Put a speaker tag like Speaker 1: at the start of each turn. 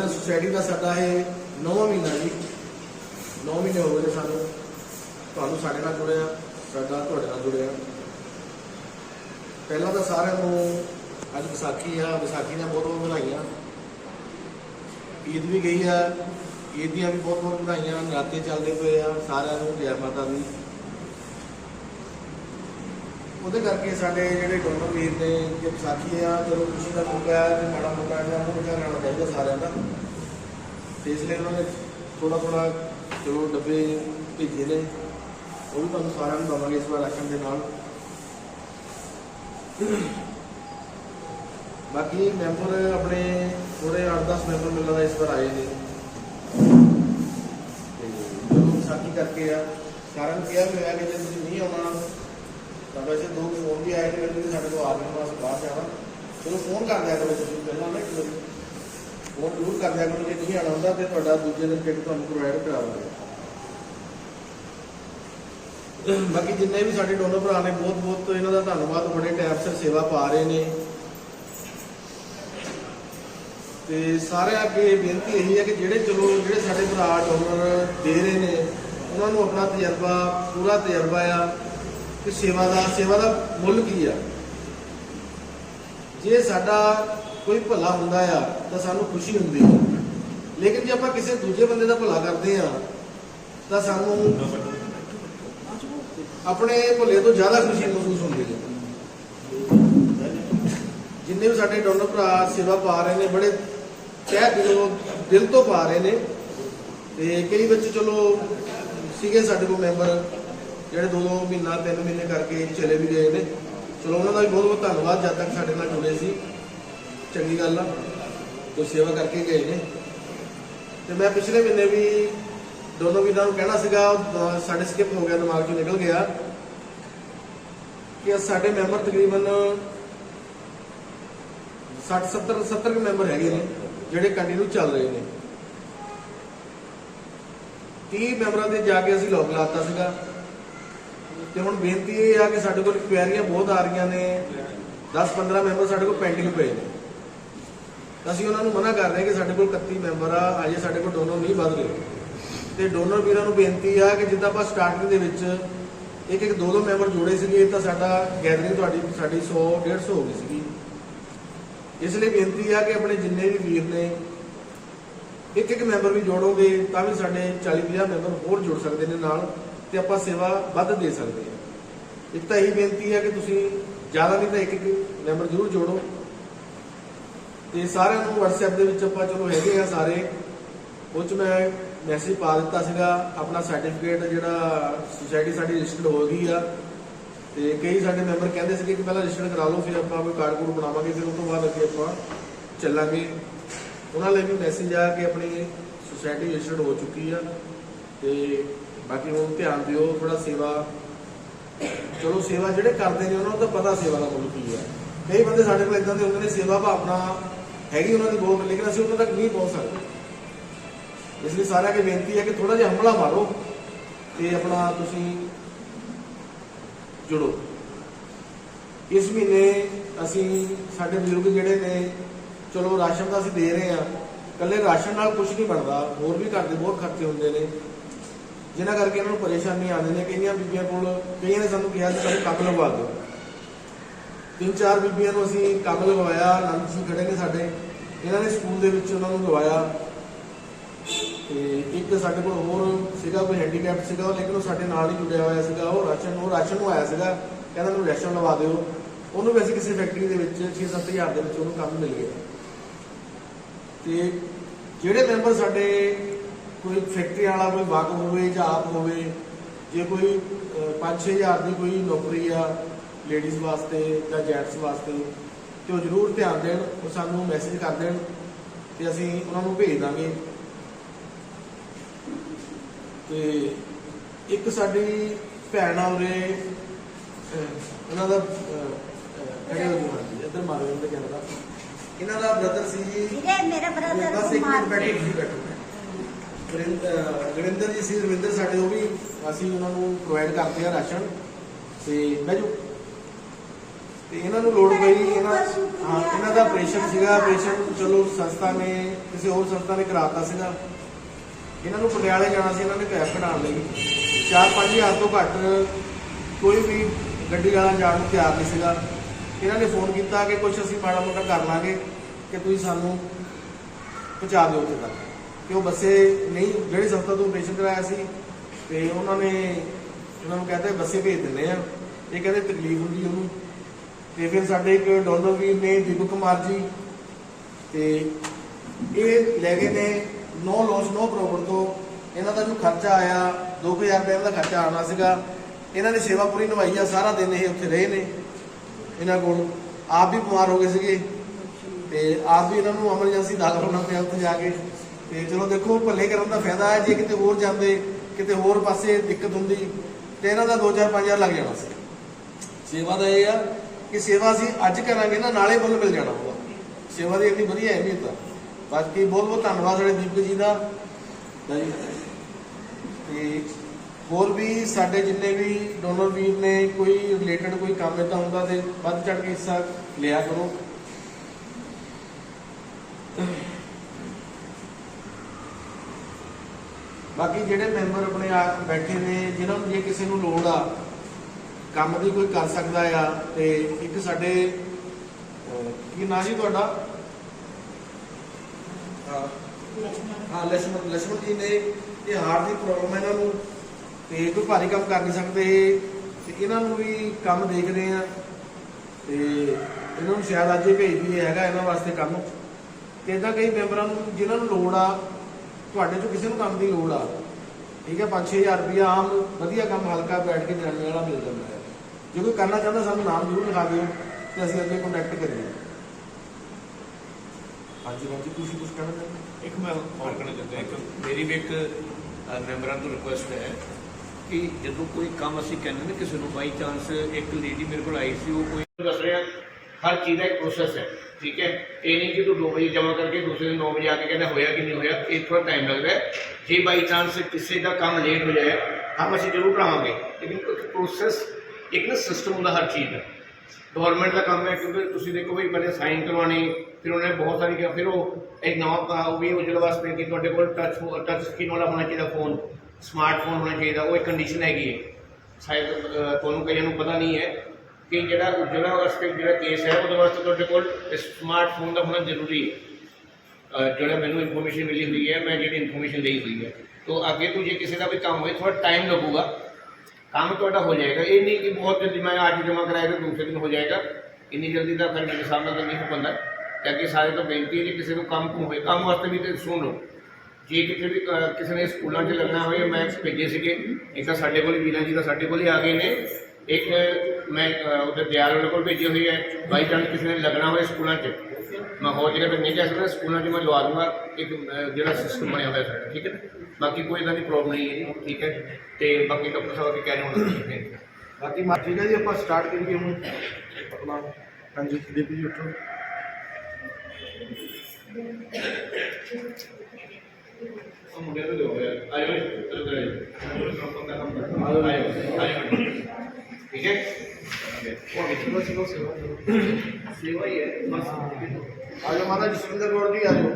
Speaker 1: Society ਦਾ ਸਾਡਾ ਇਹ ਨੌਵਾਂ ਮਹੀਨਾ ਜੀ। 9 ਮਹੀਨੇ ਹੋ ਗਏ ਨੇ ਸਾਨੂੰ। ਤੁਹਾਨੂੰ ਸਾਡੇ ਨਾਲ ਜੁੜਿਆ, ਸਾਡਾ ਤੁਹਾਡੇ ਨਾਲ ਜੁੜਿਆ। ਪਹਿਲਾਂ ਤਾਂ ਸਾਰਿਆਂ ਨੂੰ ਅੱਜ ਵਿਸਾਖੀ ਆ, ਵਿਸਾਖੀ ਦੀਆਂ ਬਹੁਤ ਬਹੁਤ ਵਧਾਈਆਂ। ਈਦ ਵੀ ਗਈ ਆ, ਈਦ ਦੀਆਂ ਵੀ ਬਹੁਤ ਬਹੁਤ ਵਧਾਈਆਂ, ਨਰਾਤੇ ਚੱਲਦੇ ਪਏ ਆ ਸਾਰਿਆਂ ਨੂੰ, ਜੈ ਮਾਤਾ ਦੀ। ਉਹਦੇ ਕਰਕੇ ਸਾਡੇ ਜਿਹੜੇ ਦੋਨੋਂ ਵੀਰ ਨੇ ਜੇ ਵਿਸਾਖੀ ਆ ਚਲੋ ਖੁਸ਼ੀ ਦਾ ਮੌਕਾ ਹੈ ਤੇ ਮਾੜਾ ਮੋਟਾ ਜਿਹਾ ਮੂੰਹ ਮਿਠਾ ਰਹਿਣਾ ਚਾਹੀਦਾ ਸਾਰਿਆਂ ਦਾ। ਤੇ ਇਸ ਲਈ ਉਹਨਾਂ ਨੇ ਥੋੜਾ ਥੋੜਾ ਚਲੋ ਡੱਬੇ ਭੇਜੇ ਨੇ, ਉਹ ਵੀ ਤੁਹਾਨੂੰ ਸਾਰਿਆਂ ਨੂੰ ਦਵਾਂਗੇ ਇਸ ਵਾਰ ਰਾਸ਼ਨ ਦੇ ਨਾਲ। ਬਾਕੀ ਮੈਂਬਰ ਆਪਣੇ ਥੋੜੇ 8-10 ਮੈਂਬਰ ਮਿਲਣ ਦਾ ਇਸ ਵਾਰ ਆਏ ਨੇ। ਤੇ ਚਲੋ ਵਿਸਾਖੀ ਕਰਕੇ ਆ, ਸਾਰਿਆਂ ਨੂੰ ਕਿਹਾ ਵੀ ਹੋਇਆ ਕਿ ਜੇ ਤੁਸੀਂ ਨਹੀਂ ਆਉਣਾ ਤਾਂ ਵੈਸੇ ਦੋ ਫੋਨ ਵੀ ਆਏ ਨੇ ਮੈਨੂੰ ਸਾਡੇ ਕੋਲ ਆ ਜਾਣਾ ਅਸੀਂ ਬਾਹਰ ਜਾਣਾ। ਚਲੋ ਫੋਨ ਕਰ ਦਿਆ ਕਰੋ ਤੁਸੀਂ, ਪਹਿਲਾਂ ਨਾ ਇੱਕ ਵਾਰੀ ਫੋਨ ਜ਼ਰੂਰ ਕਰ ਦਿਆ ਕਰੋ, ਜੇ ਨਹੀਂ ਆਉਣਾ ਹੁੰਦਾ ਤੇ ਤੁਹਾਡਾ ਦੂਜੇ ਦਿਨ ਕਿਟ ਤੁਹਾਨੂੰ ਪ੍ਰੋਵਾਈਡ ਕਰਾਵਾਂਗੇ ਬਾਕੀ ਜਿੰਨੇ ਵੀ ਸਾਡੇ ਡੋਨਰ ਭਰਾ ਨੇ, ਬਹੁਤ ਬਹੁਤ ਇਹਨਾਂ ਦਾ ਧੰਨਵਾਦ, ਬੜੇ ਟਾਈਮ ਸਿਰ ਸੇਵਾ ਪਾ ਰਹੇ ਨੇ। ਤੇ ਸਾਰਿਆਂ ਅੱਗੇ ਬੇਨਤੀ ਇਹੀ ਹੈ ਕਿ ਜਿਹੜੇ ਚਲੋ, ਜਿਹੜੇ ਸਾਡੇ ਭਰਾ ਡੋਨਰ ਦੇ ਰਹੇ ਨੇ, ਉਹਨਾਂ ਨੂੰ ਆਪਣਾ ਤਜਰਬਾ, ਪੂਰਾ ਤਜਰਬਾ ਆ। ਕਿ ਸੇਵਾ ਦਾ ਸੇਵਾ ਦਾ ਮੁੱਲ ਕੀ ਆ? ਜੇ ਸਾਡਾ ਕੋਈ ਭਲਾ ਹੁੰਦਾ ਆ, ਤਾਂ ਸਾਨੂੰ ਖੁਸ਼ੀ ਹੁੰਦੀ ਹੈ ਲੇਕਿਨ ਜੇ ਆਪਾਂ ਕਿਸੇ ਦੂਜੇ ਬੰਦੇ ਦਾ ਭਲਾ ਕਰਦੇ ਆ, ਤਾਂ ਸਾਨੂੰ ਆਪਣੇ ਭੁੱਲੇ ਤੋਂ ਜ਼ਿਆਦਾ ਖੁਸ਼ੀ ਮਹਿਸੂਸ ਹੁੰਦੀ ਹੈ ਜਿੰਨੇ ਵੀ ਸਾਡੇ ਡੋਨਰ ਭਰਾ ਸੇਵਾ ਪਾ ਰਹੇ ਨੇ, ਬੜੇ ਤਹਿ ਦਿਲੋਂ ਦਿਲ ਤੋਂ ਪਾ ਰਹੇ ਨੇ। ਤੇ ਕਈ ਬੱਚੇ ਚਲੋ ਸੀਗੇ ਸਾਡੇ ਕੋਲ ਮੈਂਬਰ ਜਿਹੜੇ ਦੋ ਦੋ ਮਹੀਨਾ, ਤਿੰਨ ਮਹੀਨੇ ਕਰਕੇ ਚਲੇ ਵੀ ਗਏ ਨੇ। ਚਲੋ, ਉਹਨਾਂ ਦਾ ਵੀ ਬਹੁਤ ਬਹੁਤ ਧੰਨਵਾਦ, ਜਦ ਤੱਕ ਸਾਡੇ ਨਾਲ ਜੁੜੇ ਸੀ। ਚੰਗੀ ਗੱਲ ਆ। ਕੋਈ ਸੇਵਾ ਕਰਕੇ ਗਏ ਨੇ। ਤੇ ਮੈਂ ਪਿਛਲੇ ਮਹੀਨੇ ਵੀ ਦੋਨੋਂ ਵੀਰਾਂ ਨੂੰ ਕਹਿਣਾ ਸੀਗਾ ਸਾਡੇ ਸਕਿਪ ਹੋ ਗਿਆ, ਦਿਮਾਗ ਚੋਂ ਨਿਕਲ ਗਿਆ ਕਿ ਸਾਡੇ ਮੈਂਬਰ ਤਕਰੀਬਨ 60 70 70 ਮੈਂਬਰ ਹੈਗੇ ਨੇ, ਜਿਹੜੇ ਕੰਟੀਨਿਊ ਚੱਲ ਰਹੇ ਨੇ। 30 ਮੈਂਬਰਾਂ ਦੇ ਜਾ ਕੇ ਅਸੀਂ ਲੋਕ ਲਾਤਾ ਸੀਗਾ। ਤੇ ਹੁਣ ਬੇਨਤੀ ਇਹ ਆ ਕਿ ਸਾਡੇ ਕੋਲ ਕੁਐਰੀਆਂ ਬਹੁਤ ਆ ਰਹੀਆਂ ਨੇ। 10 15 ਮੈਂਬਰ ਸਾਡੇ ਕੋਲ ਪੈਂਡਿੰਗ ਪਏ ਨੇ। ਅਸੀਂ ਉਹਨਾਂ ਨੂੰ ਮਨਾ ਕਰ ਰਹੇ ਕਿ ਸਾਡੇ ਕੋਲ 31 ਮੈਂਬਰ ਆ, ਅਜੇ ਸਾਡੇ ਕੋਲ ਡੋਨਰ ਨਹੀਂ ਵੱਧ ਰਹੇ। ਤੇ ਡੋਨਰ ਵੀਰਾਂ ਨੂੰ ਬੇਨਤੀ ਆ ਕਿ ਜਿੱਦਾਂ ਆਪਾਂ ਸਟਾਰਟਿੰਗ ਦੇ ਵਿੱਚ ਇੱਕ ਇੱਕ ਦੋ ਦੋ ਮੈਂਬਰ ਜੋੜੇ ਸੀਗੇ, ਤਾਂ ਸਾਡਾ ਗੈਦਰਿੰਗ ਤੁਹਾਡੀ, ਸਾਡੀ 100 150 ਹੋ ਗਈ ਸੀਗੀ। ਇਸ ਲਈ ਬੇਨਤੀ ਆ ਕਿ ਆਪਣੇ ਜਿੰਨੇ ਵੀ ਵੀਰ ਨੇ, ਇੱਕ ਇੱਕ ਮੈਂਬਰ ਵੀ ਜੋੜੋਗੇ, ਤਾਂ ਵੀ ਸਾਡੇ 40 50 ਮੈਂਬਰ ਹੋਰ ਜੁੜ ਸਕਦੇ ਨੇ ਨਾਲ। ਤੇ ਆਪਾਂ ਸੇਵਾ ਵੱਧ ਦੇ ਸਕਦੇ ਹਾਂ। ਇੱਕ ਤਾਂ ਇਹੀ ਬੇਨਤੀ ਹੈ ਕਿ ਤੁਸੀਂ ਜ਼ਿਆਦਾ ਨਹੀਂ ਤਾਂ ਇੱਕ ਇੱਕ ਮੈਂਬਰ ਜ਼ਰੂਰ ਜੋੜੋ। ਤੇ ਸਾਰਿਆਂ ਨੂੰ WhatsApp ਦੇ ਵਿੱਚ ਆਪਾਂ ਚਲੋ ਹੈਗੇ ਆ ਸਾਰੇ। ਉਹ ਚ ਮੈਂ ਮੈਸੇਜ ਪਾ ਦਿੱਤਾ ਸੀਗਾ, ਆਪਣਾ ਸਰਟੀਫਿਕੇਟ ਜਿਹੜਾ ਸੁਸਾਇਟੀ ਸਾਡੀ ਰਜਿਸਟਰਡ ਹੋ ਗਈ ਆ। ਤੇ ਕਈ ਸਾਡੇ ਮੈਂਬਰ ਕਹਿੰਦੇ ਸੀਗੇ ਕਿ ਪਹਿਲਾਂ ਰਜਿਸਟਰ ਕਰਾ ਲਓ, ਫਿਰ ਆਪਾਂ ਕੋਈ ਕਾਰਡ ਕੋਡ ਬਣਾਵਾਂਗੇ, ਫਿਰ ਉਸ ਤੋਂ ਬਾਅਦ ਅੱਗੇ ਆਪਾਂ ਚੱਲਾਂਗੇ। ਉਹਨਾਂ ਲਈ ਵੀ ਮੈਸੇਜ ਆ ਕਿ ਆਪਣੀ ਸੁਸਾਇਟੀ ਰਜਿਸਟਰਡ ਹੋ ਚੁੱਕੀ ਆ। ਤੇ ਬਾਕੀ ਹੁਣ ਧਿਆਨ ਦਿਓ ਥੋੜਾ ਸੇਵਾ। ਚਲੋ ਸੇਵਾ ਜਿਹੜੇ ਕਰਦੇ ਨੇ, ਉਹਨਾਂ ਨੂੰ ਤਾਂ ਪਤਾ ਸੇਵਾ ਦਾ ਮੁੱਲ ਕੀ ਹੈ। ਕਈ ਬੰਦੇ ਸਾਡੇ ਕੋਲ ਇਦਾਂ ਦੇ ਹੁੰਦੇ ਨੇ, ਸੇਵਾ ਭਾਵਨਾ ਹੈਗੀ ਉਹਨਾਂ ਦੀ ਬਹੁਤ, ਲੇਕਿਨ ਅਸੀਂ ਉਹਨਾਂ ਤੱਕ ਨਹੀਂ ਪਹੁੰਚ ਸਕਦੇ। ਇਸ ਲਈ ਸਾਰਿਆਂ ਅੱਗੇ ਬੇਨਤੀ ਹੈ ਕਿ ਥੋੜਾ ਜਿਹਾ ਹੰਭਲਾ ਮਾਰੋ ਤੇ ਆਪਣਾ ਤੁਸੀਂ ਜੁੜੋ। ਇਸ ਮਹੀਨੇ ਅਸੀਂ ਸਾਡੇ ਬਜ਼ੁਰਗ ਜਿਹੜੇ ਨੇ, ਚਲੋ ਰਾਸ਼ਨ ਦਾ ਅਸੀਂ ਦੇ ਰਹੇ ਆ ਕੱਲੇ ਰਾਸ਼ਨ ਨਾਲ ਕੁਝ ਨਹੀਂ ਬਣਦਾ, ਹੋਰ ਵੀ ਘਰ ਦੇ ਬਹੁਤ ਖਰਚੇ ਹੁੰਦੇ ਨੇ। ਜਿਨ੍ਹਾਂ ਕਰਕੇ ਇਹਨਾਂ ਨੂੰ ਪਰੇਸ਼ਾਨੀ ਆਉਂਦੇ ਨੇ ਕਈਆਂ ਬੀਬੀਆਂ ਕੋਲ ਕਈਆਂ ਨੇ ਸਾਨੂੰ ਕਿਹਾ ਕਿ ਸਾਨੂੰ ਕੰਮ ਲਗਵਾ ਦਿਓ। ਤਿੰਨ ਚਾਰ ਬੀਬੀਆਂ ਨੂੰ ਅਸੀਂ ਕੰਮ ਲਗਵਾਇਆ ਆਨੰਦ ਸਿੰਘ ਖੜੇ ਨੇ ਸਾਡੇ। ਇਹਨਾਂ ਨੇ ਸਕੂਲ ਦੇ ਵਿੱਚ ਉਹਨਾਂ ਨੂੰ ਲਵਾਇਆ। ਤੇ ਇੱਕ ਸਾਡੇ ਕੋਲ ਹੋਰ ਸੀਗਾ, ਕੋਈ ਹੈਂਡੀਕੈਪ ਸੀਗਾ ਉਹ ਲੇਕਿਨ ਉਹ ਸਾਡੇ ਨਾਲ ਹੀ ਜੁੜਿਆ ਹੋਇਆ ਸੀਗਾ। ਉਹ ਰਾਸ਼ਨ ਉਹ ਰਾਸ਼ਨ ਨੂੰ ਆਇਆ ਸੀਗਾ। ਕਹਿੰਦਾ ਮੈਨੂੰ ਰਾਸ਼ਨ ਲਵਾ ਦਿਓ। ਉਹਨੂੰ ਵੀ ਅਸੀਂ ਕਿਸੇ ਫੈਕਟਰੀ ਦੇ ਵਿੱਚ 6-7 ਹਜ਼ਾਰ ਦੇ ਵਿੱਚ ਉਹਨੂੰ ਕੰਮ ਮਿਲ ਗਿਆ। ਤੇ ਜਿਹੜੇ ਮੈਂਬਰ ਸਾਡੇ ਕੋਈ ਫੈਕਟਰੀ ਵਾਲਾ ਕੋਈ ਵਾਕ ਹੋਵੇ ਜਾਂ ਆਪ ਹੋਵੇ ਜੇ ਕੋਈ 5-6 ਹਜ਼ਾਰ ਦੀ ਕੋਈ ਨੌਕਰੀ ਆ ਲੇਡੀਜ਼ ਵਾਸਤੇ ਜਾਂ ਜੈਂਟਸ ਵਾਸਤੇ ਤੇ ਉਹ ਜ਼ਰੂਰ ਧਿਆਨ ਦੇਣ ਉਹ ਸਾਨੂੰ ਮੈਸੇਜ ਕਰ ਦੇਣ ਤੇ ਅਸੀਂ ਉਹਨਾਂ ਨੂੰ ਭੇਜ ਦਾਂਗੇ। ਤੇ ਇੱਕ ਸਾਡੀ ਭੈਣ ਆ ਉਰੇ ਉਹਨਾਂ ਦਾ ਕਿਹੜੇ ਹੋ ਜੀ ਇੱਧਰ ਮਾਰੋ ਇਹਦੇ ਕੈਮਰਾ ਇਹਨਾਂ ਦਾ ਬ੍ਰਦਰ ਸੀ ਜੀ
Speaker 2: ਵੀਰੇ ਮੇਰੇ ਬ੍ਰਦਰ
Speaker 1: ਬਸ ਇੱਕ
Speaker 2: ਮਾਰ
Speaker 1: ਮਿੰਟ ਬੈਠੋ ਬੈਠੋ। ਗਰਿੰਦਰ ਰਵਿੰਦਰ ਜੀ ਸੀ, ਰਵਿੰਦਰ ਸਾਡੇ, ਉਹ ਵੀ ਅਸੀਂ ਉਹਨਾਂ ਨੂੰ ਪ੍ਰੋਵਾਈਡ ਕਰਦੇ ਆ ਰਾਸ਼ਨ। ਤੇ ਬੈਜੋ ਤੇ ਇਹਨਾਂ ਨੂੰ ਲੋੜ ਪਈ, ਇਹਨਾਂ ਹਾਂ, ਇਹਨਾਂ ਦਾ ਆਪਰੇਸ਼ਨ ਸੀਗਾ ਆਪਰੇਸ਼ਨ ਚਲੋ ਸੰਸਥਾ ਨੇ, ਕਿਸੇ ਹੋਰ ਸੰਸਥਾ ਨੇ ਕਰਾਤਾ ਸੀਗਾ। ਇਹਨਾਂ ਨੂੰ ਪਟਿਆਲੇ ਜਾਣਾ ਸੀ, ਇਹਨਾਂ ਨੇ ਕੈਬ ਕਢਾਉਣ ਲਈ। 4-5000 ਤੋਂ ਘੱਟ ਕੋਈ ਵੀ ਗੱਡੀ ਵਾਲਾ ਜਾਣ ਨੂੰ ਤਿਆਰ ਨਹੀਂ ਸੀਗਾ। ਇਹਨਾਂ ਨੇ ਫੋਨ ਕੀਤਾ ਕਿ ਕੁਝ ਅਸੀਂ ਮਾੜਾ ਮੋਟਾ ਕਰ ਲਾਂਗੇ, ਕਿ ਤੁਸੀਂ ਸਾਨੂੰ ਪਹੁੰਚਾ ਦਿਓ ਉੱਥੇ ਤੱਕ। ਕਿ ਉਹ ਬੱਸੇ ਨਹੀਂ, ਜਿਹੜੀ ਸੰਸਥਾ ਤੋਂ ਆਪਰੇਸ਼ਨ ਕਰਾਇਆ ਸੀ, ਤੇ ਉਹਨਾਂ ਨੇ ਉਹਨਾਂ ਨੂੰ ਕਹਿੰਦੇ ਬੱਸੇ ਭੇਜ ਦਿੰਦੇ ਆ। ਇਹ ਕਹਿੰਦੇ ਤਕਲੀਫ ਹੁੰਦੀ ਉਹਨੂੰ। ਤੇ ਫਿਰ ਸਾਡੇ ਇੱਕ ਡੋਨਰ ਵੀਰ ਨੇ ਦੀਪਕ ਕੁਮਾਰ ਜੀ, ਤੇ ਇਹ ਲੈ ਗਏ ਨੇ ਨੋ ਲੋਸ ਨੋ ਪ੍ਰੋਬਲਮ ਤੋਂ। ਇਹਨਾਂ ਦਾ ਜੋ ਖਰਚਾ ਆਇਆ 2000 ਰੁਪਏ ਦਾ ਖਰਚਾ ਆਉਣਾ ਸੀਗਾ। ਇਹਨਾਂ ਨੇ ਸੇਵਾ ਪੂਰੀ ਨਿਭਾਈ ਆ, ਸਾਰਾ ਦਿਨ ਇਹ ਉੱਥੇ ਰਹੇ ਨੇ। ਇਹਨਾਂ ਕੋਲ ਆਪ ਵੀ ਬਿਮਾਰ ਹੋ ਗਏ ਸੀਗੇ। ਤੇ ਆਪ ਵੀ ਇਹਨਾਂ ਨੂੰ ਐਮਰਜੈਂਸੀ ਦਾਖਲ ਹੋਣਾ ਪਿਆ ਉੱਥੇ ਜਾ ਕੇ। ਤੇ ਚਲੋ ਦੇਖੋ ਭੱਲੇ ਕਰਨ ਦਾ ਫਾਇਦਾ ਹੈ, ਜੇ ਕਿਤੇ ਹੋਰ ਜਾਂਦੇ, ਕਿਤੇ ਹੋਰ ਪਾਸੇ ਦਿੱਕਤ ਹੁੰਦੀ, ਤੇ ਇਹਨਾਂ ਦਾ 2-4-5000 ਲੱਗ ਜਾਣਾ ਸੀ। ਸੇਵਾ ਦਾ ਇਹ ਆ ਕਿ ਸੇਵਾ ਅਸੀਂ ਅੱਜ ਕਰਾਂਗੇ ਨਾ, ਨਾਲੇ ਬੁੱਲ ਮਿਲ ਜਾਣਾ ਉਹਦਾ ਸੇਵਾ ਦੀ ਇੰਨੀ ਵਧੀਆ ਅਹਿਮੀਅਤ ਆ। ਬਾਕੀ ਬਹੁਤ ਬਹੁਤ ਧੰਨਵਾਦ ਸਾਡੇ ਦੀਪਕ ਜੀ ਦਾ। ਜੀ ਤੇ ਹੋਰ ਵੀ ਸਾਡੇ ਜਿੰਨੇ ਵੀ ਡੋਨਰ ਵੀਰ ਨੇ, ਕੋਈ ਰਿਲੇਟਡ ਕੋਈ ਕੰਮ ਇਦਾਂ ਹੁੰਦਾ ਤੇ ਵੱਧ ਚੜ ਕੇ ਹਿੱਸਾ ਲਿਆ ਕਰੋ। ਬਾਕੀ ਜਿਹੜੇ ਮੈਂਬਰ ਆਪਣੇ ਆਪ ਬੈਠੇ ਨੇ ਜਿਹਨਾਂ ਨੂੰ ਜੇ ਕਿਸੇ ਨੂੰ ਲੋੜ ਆ, ਕੰਮ ਦੀ ਕੋਈ ਕਰ ਸਕਦਾ ਆ, ਤੇ ਇੱਕ ਸਾਡੇ ਕੀ ਨਾਂ ਜੀ ਤੁਹਾਡਾ? ਹਾਂ। ਲక్ష్మణ ਲక్ష్మణ ਜੀ ਨੇ ਇਹ ਹਾਰਟ ਦੀ ਪ੍ਰੋਬਲਮ ਹੈ ਇਹਨਾਂ ਨੂੰ ਤੇ ਕੋਈ ਭਾਰੀ ਕੰਮ ਕਰ ਨਹੀਂ ਸਕਦੇ, ਤੇ ਇਹਨਾਂ ਨੂੰ ਵੀ ਕੰਮ ਦੇਖਦੇ ਰਹੇ ਆ, ਤੇ ਇਹਨਾਂ ਨੂੰ ਸ਼ਾਇਦ ਅੱਜ ਹੀ ਭੇਜ ਦਈਏ ਹੈਗਾ ਇਹਨਾਂ ਵਾਸਤੇ ਕੰਮ, ਤੇ ਇਦਾਂ ਕਈ ਮੈਂਬਰਾਂ ਨੂੰ, ਜਿਨ੍ਹਾਂ ਨੂੰ ਲੋੜ ਆ ਤੁਹਾਡੇ ਚੋਂ ਕਿਸੇ ਨੂੰ ਕੰਮ ਦੀ ਲੋੜ ਆ। ਠੀਕ ਹੈ 5-6000 ਰੁਪਇਆ ਆਮ ਵਧੀਆ ਕੰਮ ਹਲਕਾ ਬੈਠ ਕੇ ਜਾਣੇ ਵਾਲਾ ਮਿਲ ਜਾਂਦਾ ਹੈ। ਜੇ ਕੋਈ ਕਰਨਾ ਚਾਹੁੰਦਾ ਸਾਨੂੰ ਨਾਮ ਜ਼ਰੂਰ ਲਿਖਾ ਦਿਓ ਤੇ ਅਸੀਂ ਅੱਗੇ ਕੰਟੈਕਟ ਕਰੀਏ। ਹਾਂਜੀ ਹਾਂਜੀ ਤੁਸੀਂ ਕੁਝ ਕਹਿਣਾ ਚਾਹੁੰਦੇ ਹੋ?
Speaker 2: ਇੱਕ ਮੈਂ ਹੋਰ ਕਹਿਣਾ ਚਾਹੁੰਦਾ ਇੱਕ ਮੇਰੀ ਵੀ ਇੱਕ ਮੈਂਬਰਾਂ ਤੋਂ ਰਿਕੁਐਸਟ ਹੈ ਕਿ ਜਦੋਂ ਕੋਈ ਕੰਮ ਅਸੀਂ ਕਹਿੰਦੇ ਨੇ ਕਿਸੇ ਨੂੰ ਬਾਈ ਚਾਂਸ ਇੱਕ ਲੇਡੀ ਮੇਰੇ ਕੋਲ ਆਈ ਸੀ ਉਹ ਕੋਈ ਦੱਸ ਰਿਹਾ। ਹਰ ਚੀਜ਼ ਦਾ ਇੱਕ ਪ੍ਰੋਸੈਸ ਹੈ, ਠੀਕ ਹੈ? ਇਹ ਨਹੀਂ ਕਿ ਤੂੰ 2 ਵਜੇ ਜਮ੍ਹਾਂ ਕਰਕੇ ਦੂਸਰੇ ਦਿਨ 9 ਵਜੇ ਆ ਕੇ ਕਹਿੰਦਾ ਹੋਇਆ ਕਿ ਨਹੀਂ ਹੋਇਆ ਇਹ ਥੋੜਾ ਟਾਈਮ ਲੱਗਦਾ ਜੇ ਬਾਈ ਚਾਂਸ ਕਿਸੇ ਦਾ ਕੰਮ ਲੇਟ ਹੋ ਜਾਏ, ਕੰਮ ਅਸੀਂ ਜ਼ਰੂਰ ਕਰਾਵਾਂਗੇ। ਲੇਕਿਨ ਇੱਕ ਪ੍ਰੋਸੈਸ ਇੱਕ ਨਾ ਸਿਸਟਮ ਹੁੰਦਾ ਹਰ ਚੀਜ਼ ਦਾ। ਗਵਰਨਮੈਂਟ ਦਾ ਕੰਮ ਹੈ, ਕਿਉਂਕਿ ਤੁਸੀਂ ਦੇਖੋ ਵੀ ਪਹਿਲੇ ਸਾਈਨ ਕਰਵਾਉਣੇ, ਫਿਰ ਉਹਨੇ ਬਹੁਤ ਸਾਰੀ ਕਿਹਾ, ਫਿਰ ਉਹ ਇੱਕ ਨਵਾਂ ਕਾ- ਉਹ ਵੀ ਉਜਲ ਵਾਸਤੇ ਕਿ ਤੁਹਾਡੇ ਕੋਲ ਟੱਚ ਟੱਚ ਸਕਰੀਨ ਵਾਲਾ ਹੋਣਾ ਚਾਹੀਦਾ ਫੋਨ ਸਮਾਰਟਫੋਨ ਹੋਣਾ ਚਾਹੀਦਾ, ਉਹ ਇੱਕ ਕੰਡੀਸ਼ਨ ਹੈਗੀ ਹੈ। ਸ਼ਾਇਦ ਤੁਹਾਨੂੰ ਕਈਆਂ ਨੂੰ ਪਤਾ ਨਹੀਂ ਹੈ ਕਿ ਜਿਹੜਾ ਉਜਲਾ ਵਾਸਤੇ ਜਿਹੜਾ ਕੇਸ ਹੈ ਉਹਦੇ ਵਾਸਤੇ ਤੁਹਾਡੇ ਕੋਲ ਸਮਾਰਟਫੋਨ ਦਾ ਹੋਣਾ ਜ਼ਰੂਰੀ ਹੈ। ਅ, ਜਿਹੜਾ ਮੈਨੂੰ ਇਨਫੋਰਮੇਸ਼ਨ ਮਿਲੀ ਹੋਈ ਹੈ ਮੈਂ ਜਿਹੜੀ ਇਨਫੋਰਮੇਸ਼ਨ ਲਈ ਹੋਈ ਹੈ। ਤੋਂ ਅੱਗੇ ਤੋਂ ਜੇ ਕਿਸੇ ਦਾ ਵੀ ਕੰਮ ਹੋਏ ਥੋੜਾ ਟਾਈਮ ਲੱਗੂਗਾ। ਕੰਮ ਤੁਹਾਡਾ ਹੋ ਜਾਏਗਾ। ਇਹ ਨਹੀਂ ਕਿ ਬਹੁਤ ਜਲਦੀ ਮੈਂ ਅੱਜ ਜਮ੍ਹਾਂ ਕਰਾਇਆ ਤਾਂ ਦੂਸਰੇ ਦਿਨ ਹੋ ਜਾਏਗਾ। ਇੰਨੀ ਜਲਦੀ ਤਾਂ ਫਿਰ ਮੇਰੇ ਸਾਹਮਣੇ ਤਾਂ ਨਹੀਂ ਹੋ ਪਾਉਂਦਾ। ਤੇ ਅੱਗੇ ਸਾਰੇ ਤੋਂ ਬੇਨਤੀ ਹੈ ਕਿ ਕਿਸੇ ਨੂੰ ਕੰਮ ਕੁਮ ਹੋਏ ਕੰਮ ਵਾਸਤੇ ਵੀ ਤੇ ਸੁਣ ਲਓ। ਜੇ ਕਿਤੇ ਵੀ ਅ, ਕਿਸੇ ਨੇ ਸਕੂਲਾਂ 'ਚ ਲੱਗਣਾ ਹੋਏ ਮੈਂ ਭੇਜੇ ਸੀਗੇ। ਇੱਕ ਤਾਂ ਸਾਡੇ ਕੋਲ ਵੀਰਾਂ ਜੀ ਦਾ ਸਾਡੇ ਕੋਲ ਹੀ ਆ ਗਏ ਨੇ। ਇੱਕ ਮੈਂ ਅ, ਉਹਦੇ ਦਿਆਲ ਵਾਲੇ ਕੋਲ ਭੇਜੀ ਹੋਈ ਹੈ ਬਾਈ ਚਾਂਸ ਕਿਸੇ ਨੇ ਲੱਗਣਾ ਹੋਏ ਸਕੂਲਾਂ 'ਚ ਮੈਂ ਹੋਰ ਜਗ੍ਹਾ ਤੇ ਨਹੀਂ ਕਹਿ ਸਕਦਾ ਸਕੂਲਾਂ 'ਚ ਮੈਂ ਲਵਾ ਦੂੰਗਾ ਇੱਕ ਅ, ਜਿਹੜਾ ਸਿਸਟਮ ਬਣਿਆ ਹੋਇਆ ਸਾਡਾ ਠੀਕ ਹੈ ਨਾ ਬਾਕੀ ਕੋਈ ਇਦਾਂ ਦੀ ਪ੍ਰੋਬਲਮ ਨਹੀਂ ਹੈ ਜੀ ਠੀਕ ਹੈ ਤੇ ਬਾਕੀ ਡਾਕਟਰ ਸਾਹਿਬ ਕੀ ਕਹਿ ਰਹੇ ਹੋਣ ਠੀਕ ਹੈ
Speaker 1: ਬਾਕੀ ਮਾ ਠੀਕ ਹੈ ਜੀ ਆਪਾਂ ਸਟਾਰਟ ਕਰੀਏ ਹੁਣ ਆਪਣਾ ਹਾਂਜੀ ਦੀਪ ਜੀ ਉੱਠੋ
Speaker 2: ਉਹ ਮੁੰਡੇ ਨੂੰ ਦਿਓ ਯਾਰ ਆਇਓ ਚਲੋ ਕਰਾਇਓ ਆਇਓ ਆਇਓ ਠੀਕ ਹੈ
Speaker 1: ਉਹ ਵਿਚਲੋ ਚਲੋ ਸੇਵਾ ਕਰੋ
Speaker 2: ਸੇਵਾ ਹੀ ਹੈ ਬਸ
Speaker 1: ਆਜੋ ਮਾਤਾ ਜਸਵਿੰਦਰ ਕੌਰ ਜੀ ਆਜੋ